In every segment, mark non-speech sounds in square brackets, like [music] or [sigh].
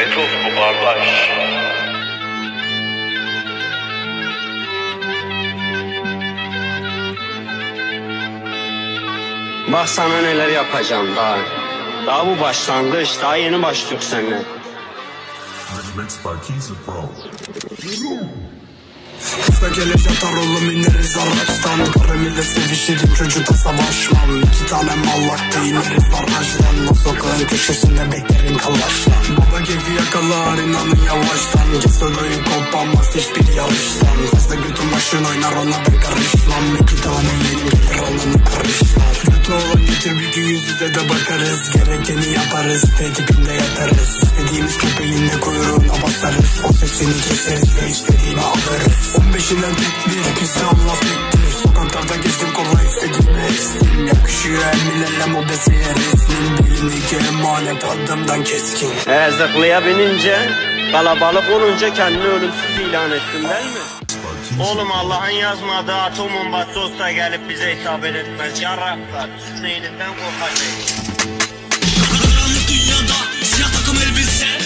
Metot bu kardeş. Bak sana neler yapacağım daha. Daha bu başlangıç. Daha yeni başlıyor seninle. Mixed by Keys and Pro. Ve gelecek atar oğlum ineriz araçtan Karımıyla sevişirim çocukta savaşmam. İki tane mallak ineriz barajdan. O sokağın köşesinde beklerim kalaşlan Baba keyfi yakalar inanın yavaştan. Kes ödöyü kopamaz hiçbir yarıştan. Fazla götüm başın oynar ona ben karışmam. İki tane yerim gelir alanı Kötü olan getir bir gün yüz yüze de bakarız. Gerekeni yaparız. Ve dibinde yatarız. İstediğimiz köpeğinle kuyruğuna basarız O sesini keseriz ve istediğini alırız. 15'inden tek bir pis Allah tektir Sokaklarda gezdim kolay istediğimi estim. Yakışıyor elmilerle mobese resmin Bilimdeki emanet adımdan keskin. He zıplıya binince, kalabalık olunca kendini ölümsüz ilan ettin değil mi? Oğlum Allah'ın yazmadığı atom bombası olsa gelip bize isabet etmez. Yarraklar, Hüseyin'inden korkacağız. Karanlık dünyada siyah takım elbise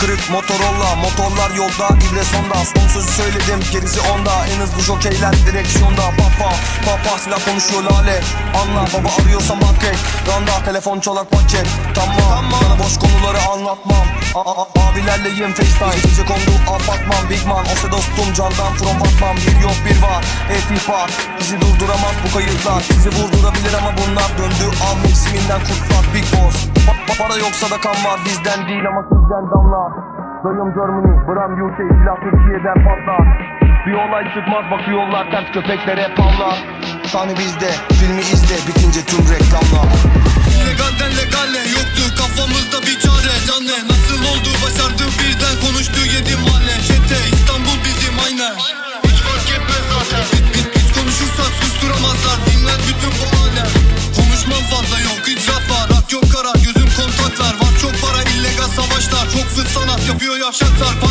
kırık Motorola Motorlar yolda. İbre sonda Son sözü söyledim. Gerisi onda. En hızlı jokeyler direksiyonda. Papa papa silah konuşuyor lale. Anla baba arıyorsam bak ek Randa telefon çalar paket Tamam, Sana boş konuları anlatmam. A a a- Abilerleyim facetime. Gece kondu apartman Big man. Ose dostum candan from Batman. Bir yok bir var. Etipa Bizi durduramaz bu kayıtlar. Bizi vurdurabilir ama bunlar döndü. Al mevsiminden kurtlar Big boss. Pa- Para yoksa da kan var. Bizden değil ama sizden damla Dayım Germany, Bram UK, silah Türkiye'den patlar. Bir olay çıkmaz bakıyorlar ters köpeklere pavlar Sahne bizde, filmi izle bitince tüm reklamlar yaşatar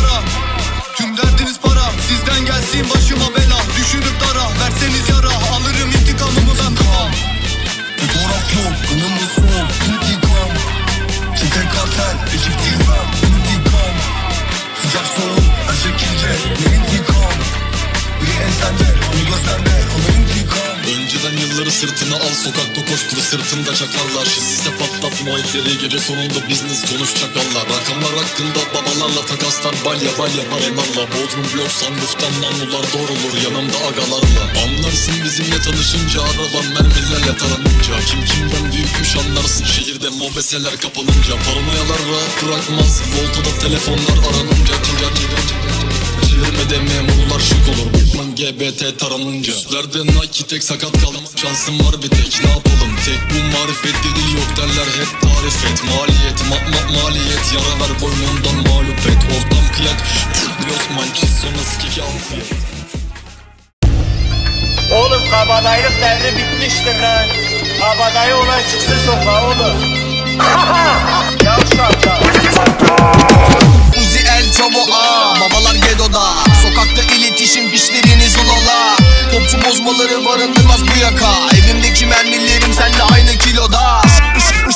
sırtına al sokakta koştur sırtında çakallar. Şimdi ise patlat muayitleri gece sonunda business konuş çakallar Rakamlar hakkında babalarla takaslar balya balya paralarla Bodrum blok sandıftan namlular doğrulur yanımda agalarla. Anlarsın bizimle tanışınca araban mermilerle taranınca Kim kimden büyükmüş anlarsın şehirde mobeseler kapanınca. Paranoyalar rahat bırakmaz voltada telefonlar aranınca. Cincar cincar cincar Çevirmede memurlar şık olur. Bitman GBT taranınca Üstlerde Nike tek sakat kalma Şansım var bir tek. Ne yapalım? Tek bu marifet değil yok derler. Hep tarif et Maliyet ma ma maliyet. Yaralar boynundan mağlup et. Ortam kıyak. Osman çiz sonra sikik afiyet Oğlum kabadayılık devri bitmiştir lan. Kabadayı olan çıksın sokağa oğlum. [laughs] Yavşaklar. Uzi el Chavo A. Babalar Gedo'da Sokakta iletişim fişleriniz ulala Topçu bozmaları barındırmaz bu yaka. Evimdeki mermilerim seninle aynı kiloda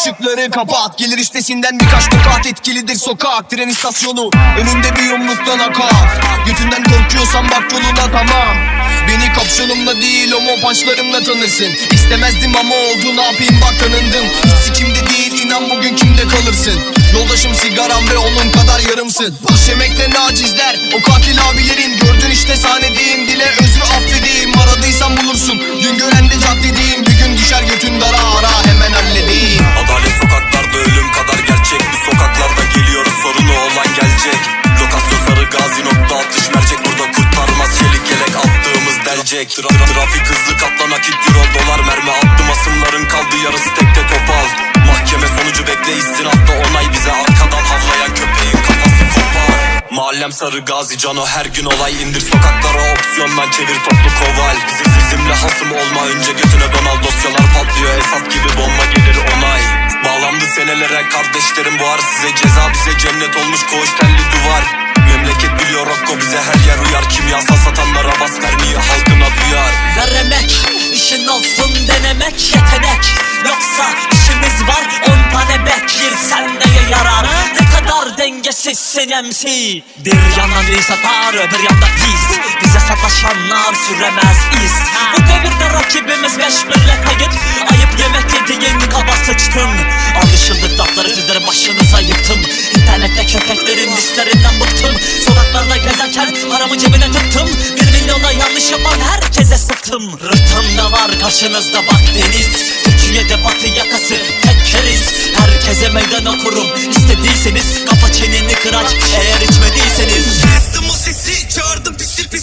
Işık ışıkları kapat Gelir istesinden birkaç tokat etkilidir sokak Tren istasyonu önünde bir yumruktan akar Götünden korkuyorsan bak yoluna tamam. Beni kapşonumla değil homo punchlarımla tanırsın. İstemezdim ama oldu ne yapayım bak tanındım. Hiç sikimde değil inan bugün kimde kalırsın. Yoldaşım sigaram ve onun kadar yarımsın. Boş yemekte nacizler O katil abilerin. Gördün işte sahnedeyim Dile özrü affedeyim. Aradıysan delecek Tra- Trafik hızlı katla nakit euro dolar Mermi attım asımların kaldı yarısı tekte topal Mahkeme sonucu bekle istinatta onay bize Arkadan havlayan köpeğin kafası kopar. Mahalle Mahallem sarı gazi cano her gün olay. İndir sokaklara opsiyondan çevir toplu koval. Bizi bizimle hasım olma önce götüne donal. Dosyalar patlıyor Esat gibi bomba gelir onay. Bağlandı senelere kardeşlerim bu ar size ceza bize cennet olmuş koğuş telli duvar. Memleket biliyor Rocco bize her yer uyar. Kimyasal satanlara bas mermiyi olsun denemek yetenek. Yoksa işimiz var on tane bekir sen neye yarar? Ne kadar dengesizsin MC Bir yandan iyi satar öbür yanda pis Bize sataşanlar süremez iz. Bu devirde rakibimiz beş birle kayıt Ayıp yemek yediğin kaba sıçtın. Alışıldık lafları sizlerin başınıza yıktım. İnternette köpeklerin lislerinden bıktım. Sokaklarda gezerken paramı cebine tıktım karşınızda bak deniz Türkiye'de batı yakası tek keriz. Herkese meydan okurum İstediyseniz kafa çeneni kıraç. Eğer içmediyseniz. Kestim o sesi çağırdım pisi pisi